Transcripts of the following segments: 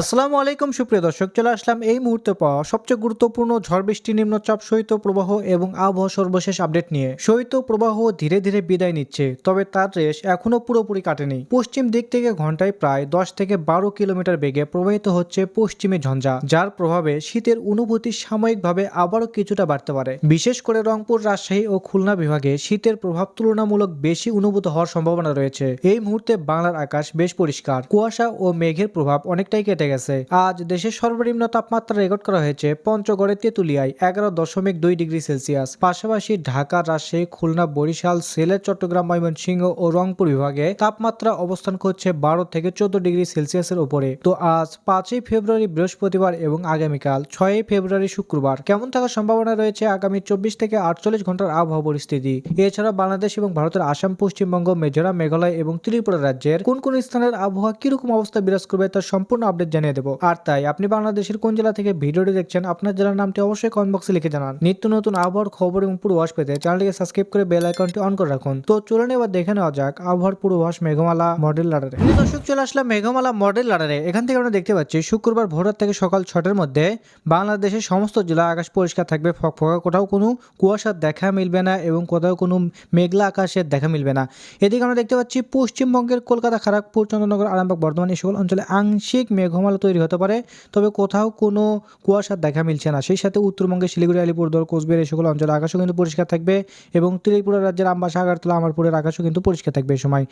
আসসালামু আলাইকুম, সুপ্রিয় দর্শক, চলে আসলাম এই মুহূর্তে পাওয়া সবচেয়ে গুরুত্বপূর্ণ ঝড় বৃষ্টি, নিম্নচাপ, শৈত্য প্রবাহ এবং আবহাওয়া সর্বশেষ আপডেট নিয়ে। শৈত্য প্রবাহ ধীরে ধীরে বিদায় নিচ্ছে, তবে তার রেশ এখনও পুরোপুরি কাটেনি। পশ্চিম দিক থেকে ঘন্টায় প্রায় দশ থেকে বারো কিলোমিটার বেগে প্রবাহিত হচ্ছে পশ্চিমে ঝঞ্ঝা, যার প্রভাবে শীতের অনুভূতি সাময়িকভাবে আবারও কিছুটা বাড়তে পারে। বিশেষ করে রংপুর, রাজশাহী ও খুলনা বিভাগে শীতের প্রভাব তুলনামূলক বেশি অনুভূত হওয়ার সম্ভাবনা রয়েছে। এই মুহূর্তে বাংলার আকাশ বেশ পরিষ্কার। কুয়াশা ও মেঘের প্রভাব অনেকটাই কেটে গেছে। আজ দেশের সর্বনিম্ন তাপমাত্রা রেকর্ড করা হয়েছে পঞ্চগড়ে তেঁতুলিয়ায় এগারো দশমিক দুই ডিগ্রি সেলসিয়াস। পাশাপাশি ঢাকা, রাজশাহী, খুলনা, বরিশাল, সিলেট, চট্টগ্রাম, ময়মনসিংহ ও রংপুর বিভাগে তাপমাত্রা অবস্থান করছে বারো থেকে চোদ্দ ডিগ্রি সেলসিয়াসের উপরে। তো আজ পাঁচই ফেব্রুয়ারি বৃহস্পতিবার এবং আগামীকাল ছয়ই ফেব্রুয়ারি শুক্রবার কেমন থাকার সম্ভাবনা রয়েছে আগামী চব্বিশ থেকে আটচল্লিশ ঘণ্টার আবহাওয়া পরিস্থিতি? এছাড়া বাংলাদেশ এবং ভারতের আসাম, পশ্চিমবঙ্গ, মেজোরাম, মেঘালয় এবং ত্রিপুরা রাজ্যের কোন কোন স্থানের আবহাওয়া কীরকম অবস্থা বিরাজ করবে তার সম্পূর্ণ আপডেট জানিয়ে দেবো। আর তাই আপনি বাংলাদেশের কোন জেলা থেকে ভিডিওটি দেখছেন, আপনার জেলার নামটি অবশ্যই কমেন্ট বক্সে লিখে জানান। নিত্য নতুন আবহাওয়ার খবর এবং পূর্বাভাস পেতে চ্যানেলটিকে সাবস্ক্রাইব করে বেল আইকনটি অন করে রাখুন। তো চলুন এবার দেখে নেওয়া যাক আবহাওয়ার পূর্বাভাস মেঘমালা মডেল লাডারে দর্শক, চলে আসলাম মেঘমালা মডেল লাডারে এখান থেকে আমরা দেখতে পাচ্ছি, শুক্রবার ভোর থেকে সকাল ছটার মধ্যে বাংলাদেশের সমস্ত জেলা আকাশ পরিষ্কার থাকবে, ফকফকা, কোথাও কোনো কুয়াশার দেখা মিলবে না এবং কোথাও কোনো মেঘলা আকাশের দেখা মিলবে না। এদিকে আমরা দেখতে পাচ্ছি পশ্চিমবঙ্গের কলকাতা খড়গপুর চন্দ্রনগর, আরামবাগ, বর্ধমান এই সকল অঞ্চলে আংশিক মেঘমালা তৈরি হতে পারে, তবে কোথাও কোনো কুয়াশার দেখা মিলছে না। সেই সাথে উত্তরবঙ্গের শিলিগুড়ি, আলিপুরদুয়ার, কোচবিহার এই সকল অঞ্চলে আকাশও কিন্তু পরিষ্কার থাকবে এবং ত্রিপুরা রাজ্যের আমবাসা, আগারতলা, আমারপুরের আকাশও কিন্তু পরিষ্কার থাকবে এই সময়।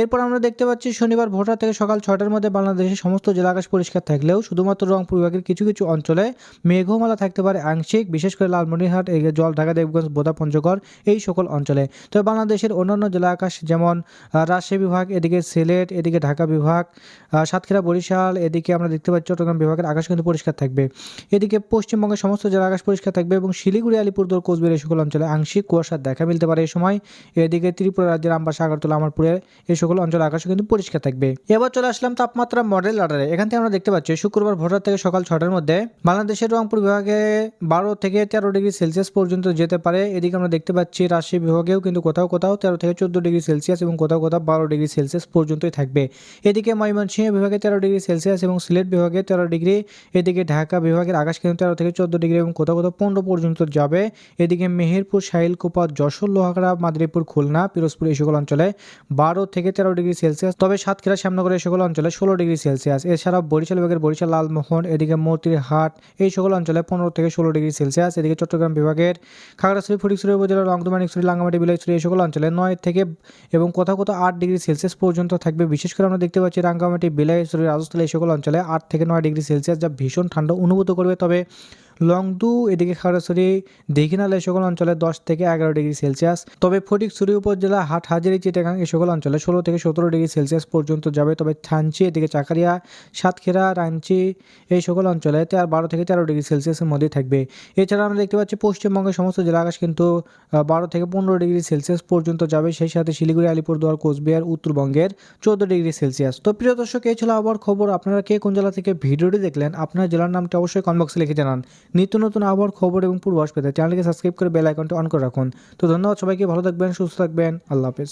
এরপর আমরা দেখতে পাচ্ছি শনিবার ভোররা থেকে সকাল ছটার মধ্যে বাংলাদেশের সমস্ত জেলা আকাশ পরিষ্কার থাকলেও শুধুমাত্র রংপুর বিভাগের কিছু কিছু অঞ্চলে মেঘমালা থাকতে পারে আংশিক, বিশেষ করে লালমনিরহাট জল ঢাকা দেবগঞ্জ, বোদা, পঞ্চগড় এই সকল অঞ্চলে। তবে বাংলাদেশের অন্যান্য জেলা আকাশ যেমন রাজশাহী বিভাগ, এদিকে সিলেট, এদিকে ঢাকা বিভাগ সাতক্ষীরা, বরিশাল, এদিকে আমরা দেখতে পাচ্ছি চট্টগ্রাম বিভাগের আকাশ কিন্তু পরিষ্কার থাকবে। এদিকে পশ্চিমবঙ্গের সমস্ত জেলা আকাশ পরিষ্কার থাকবে এবং শিলিগুড়ি, আলিপুরদুয়ার, কোচবিহার সকল অঞ্চলে আংশিক কুয়াশার দেখা মিলতে পারে এই সময়। এদিকে ত্রিপুরা রাজ্যের আমবাসা, আগরতলা আমারপুরে এই সকল অঞ্চলে আকাশ কিন্তু পরিষ্কার থাকবে। এবার চলে আসলাম তাপমাত্রা মডেল রাডারে এখান থেকে আমরা দেখতে পাচ্ছি, শুক্রবার ভোটার থেকে সকাল ছটার মধ্যে বাংলাদেশের রংপুর বিভাগে বারো থেকে তেরো ডিগ্রি সেলসিয়াস পর্যন্ত যেতে পারে। এদিকে আমরা দেখতে পাচ্ছি, রাজশাহী বিভাগেও কিন্তু কোথাও কোথাও তেরো থেকে চোদ্দ ডিগ্রি সেলসিয়াস এবং কোথাও কোথাও বারো ডিগ্রি সেলসিয়াস পর্যন্তই থাকবে। এদিকে ময়মনসিংহ বিভাগে তেরো ডিগ্রি সেলসিয়াস এবং সিলেট বিভাগে তেরো ডিগ্রি, এদিকে ঢাকা বিভাগের আকাশ কিন্তু তেরো থেকে চোদ্দ ডিগ্রি এবং কোথাও কোথাও পনেরো পর্যন্ত যাবে। এদিকে মেহেরপুর শাইলকুপা যশোর, লোহাগড়া, মাদরীপুর, খুলনা, পিরোজপুর এই সকল অঞ্চলে বারো থেকে তেরো ডিগ্রি সেলসিয়াস। তবে সাতক্ষীরা, শ্যামনগর এই সকল অঞ্চলে ষোলো ডিগ্রি সেলসিয়াস। এছাড়াও বরিশাল বিভাগের বরিশাল, লালমোহন, এদিকে মতিরহাট এই সকল অঞ্চলে পনেরো থেকে ষোলো ডিগ্রি সেলসিয়াস। এদিকে চট্টগ্রাম বিভাগের খাগড়াছড়ি, ফটিকছড়ি উপজেলা রংদমা নিকছড়ি লাঙ্গামাটি, বিলাইছড়ি এই সকল অঞ্চলে নয় থেকে এবং কোথাও কোথাও আট ডিগ্রি সেলসিয়াস পর্যন্ত থাকবে। বিশেষ করে আমরা দেখতে পাচ্ছি রাঙ্গামাটি, বিলাইছড়ি রাজস্থলী এই সকল অঞ্চলে আট থেকে নয় ডিগ্রি সেলসিয়াস যা ভীষণ ঠান্ডা অনুভূত করবে। তবে লংদু এদিকে খাগড়াছড়ি দীঘিনাল এই সকল অঞ্চলে দশ থেকে এগারো ডিগ্রি সেলসিয়াস। তবে ফটিকছড়ি উপজেলা হাট হাজারি চিটাগাং এই সকল অঞ্চলে ষোলো থেকে সতেরো ডিগ্রি সেলসিয়াস পর্যন্ত যাবে। তবে থানচি এদিকে চাকারিয়া, সাতক্ষীরা, রাঞ্চি এই সকল অঞ্চলে তেরো বারো থেকে তেরো ডিগ্রি সেলসিয়াসের মধ্যে থাকবে। এছাড়া আমরা দেখতে পাচ্ছি পশ্চিমবঙ্গের সমস্ত জেলা আকাশ কিন্তু বারো থেকে পনেরো ডিগ্রি সেলসিয়াস পর্যন্ত যাবে। সেই সাথে শিলিগুড়ি, আলিপুরদুয়ার, কোচবিহার, উত্তরবঙ্গের চোদ্দ ডিগ্রি সেলসিয়াস। তো প্রিয় দর্শক, এই ছিল আবহাওয়ার খবর। আপনারা কে কোন জেলা থেকে ভিডিওটি দেখলেন, আপনার জেলার নামটা অবশ্যই কমেন্ট বক্সে লিখে জানান। নিত্য নতুন আবহাওয়ার খবর এবং পূর্বাস পেতে চ্যানেলকে সাবস্ক্রাইব করে বেল আইকনটি অন করে রাখুন। তো ধন্যবাদ সবাইকে, ভালো থাকবেন, সুস্থ থাকবেন, আল্লাহ হাফেজ।